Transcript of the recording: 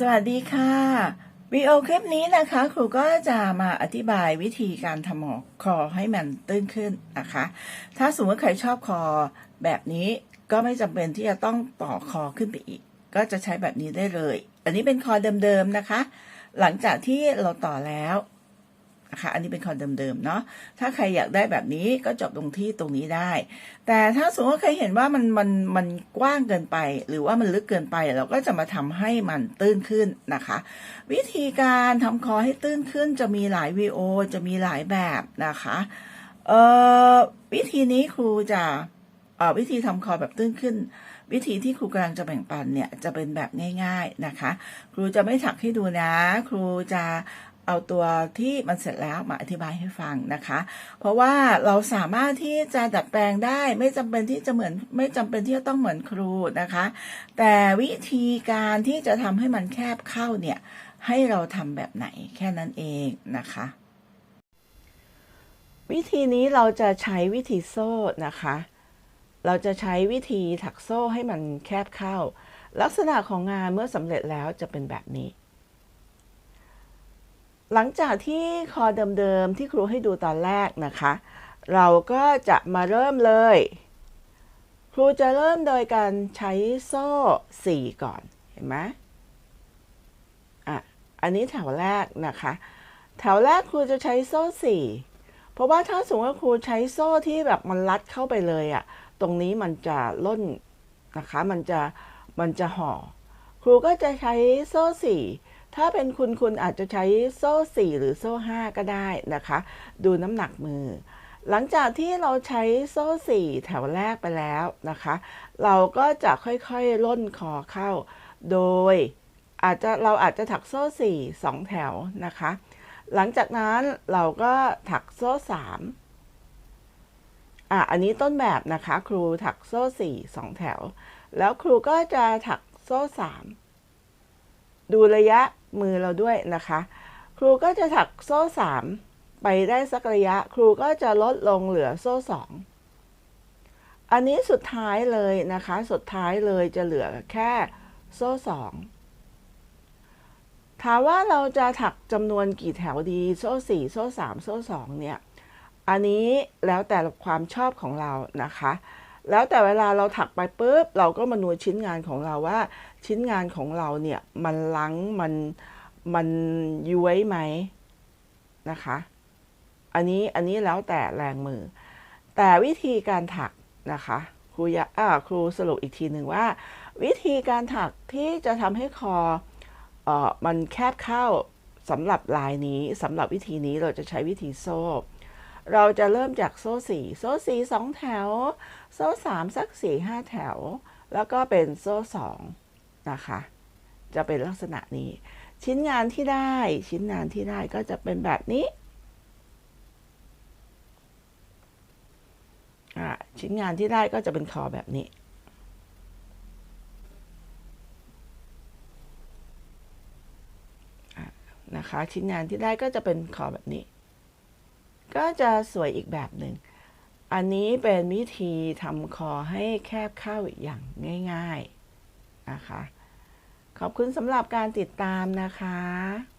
สวัสดีค่ะวิดีโอคลิปนี้นะคะ ครูก็จะมาอธิบายวิธีการทำหมอคอให้มันตื้นขึ้นนะคะ ถ้าสมมติใครชอบคอแบบนี้ก็ไม่จำเป็นที่จะต้องต่อคอขึ้นไปอีก ก็จะใช้แบบนี้ได้เลย อันนี้เป็นคอเดิมๆนะคะ หลังจากที่เราต่อแล้ว นะคะ อันนี้เป็นคอเดิมๆเนาะถ้าใครอยากได้แบบนี้ก็จบตรงที่ตรงนี้ได้ แต่ถ้าสมมติว่าใครเห็นว่ามันมันมันกว้างเกินไป หรือว่ามันลึกเกินไป เราก็จะมาทำให้มันตื้นขึ้นนะคะ วิธีการทำคอให้ตื้นขึ้นจะมีหลายวีโอจะมีหลายแบบนะคะเอ่อวิธีนี้ครูจะเอ่อวิธีทำคอแบบตื้นขึ้นวิธีที่ครูกำลังจะแบ่งปันเนี่ยจะเป็นแบบง่าย ๆนะคะ ครูจะไม่ถักให้ดูนะ ครูจะ เอาตัวที่มันเสร็จแล้วมาอธิบายให้ฟังนะคะ เพราะว่าเราสามารถที่จะดัดแปลงได้ไม่จำเป็นที่จะเหมือนไม่จำเป็นที่จะต้องเหมือนครูนะคะ แต่วิธีการที่จะทำให้มันแคบเข้าเนี่ยให้เราทำแบบไหนแค่นั้นเองนะคะ วิธีนี้เราจะใช้วิธีโซ่นะคะ เราจะใช้วิธีถักโซ่ให้มันแคบเข้า ลักษณะของงานเมื่อสำเร็จแล้วจะเป็นแบบนี้ หลังจากที่คอเดิมๆที่ครูให้ดูตอนแรกนะคะ เราก็จะมาเริ่มเลย ครูจะเริ่มโดยการใช้โซ่ 4 ก่อนเห็นไหมอะอันนี้แถวแรกนะคะ แถวแรกครูจะใช้โซ่ 4 เพราะว่าถ้าสมมติว่าครูใช้โซ่ที่แบบมันรัดเข้าไปเลยอะ่ะตรงนี้มันจะล่นนะคะมันจะมันจะห่อครูก็จะใช้โซ่ 4 ถ้าเป็นคุณคุณอาจจะใช้โซ่ 4 หรือโซ่ 5 ก็ได้นะคะ ดูน้ำหนักมือ หลังจากที่เราใช้โซ่ 4 แถวแรกไปแล้วนะคะ เราก็จะค่อยๆล่นคอเข้า โดยอาจจะเราอาจจะถักโซ่ 4 2 แถวนะคะ หลังจากนั้นเราก็ถักโซ่ 3อะอันนี้ต้นแบบนะคะ ครูถักโซ่ 4 2 แถว แล้วครูก็จะถักโซ่ 3 ดูระยะมือเราด้วยนะคะ ครูก็จะถักโซ่ 3 ไปได้สักระยะ ครูก็จะลดลงเหลือโซ่ 2 อันนี้สุดท้ายเลยนะคะ สุดท้ายเลยจะเหลือแค่โซ่ 2 ถามว่าเราจะถักจำนวนกี่แถวดี โซ่ 4 โซ่ 3 โซ่ 2 เนี่ย อันนี้แล้วแต่ความชอบของเรานะคะ แล้วแต่เวลาเราถักไปปุ๊บเราก็มาดูชิ้นงานของเราว่า ชิ้นงานของเราเนี่ยมันลังมันมันย้วยไหมนะคะ อันนี้อันนี้แล้วแต่แรงมือ แต่วิธีการถักนะคะครูยาอ่าครูสรุปอีกทีหนึ่งว่า วิธีการถักที่จะทำให้คอเอ่อมันแคบเข้าสำหรับลายนี้สำหรับวิธีนี้เราจะใช้วิธีโซ่ เราจะเริ่มจากโซ่สี่โซ่สี่สองแถว โซ่สามสักสี่ห้าแถว แล้วก็เป็นโซ่สองนะคะ จะเป็นลักษณะนี้ ชิ้นงานที่ได้ชิ้นงานที่ได้ก็จะเป็นแบบนี้อ่าชิ้นงานที่ได้ก็จะเป็นคอแบบนี้อะนะคะ ชิ้นงานที่ได้ก็จะเป็นคอแบบนี้ ก็จะสวยอีกแบบหนึ่ง อันนี้เป็นวิธีทำคอให้แคบเข้าอย่างง่าย ๆ นะคะ ขอบคุณสำหรับการติดตามนะคะ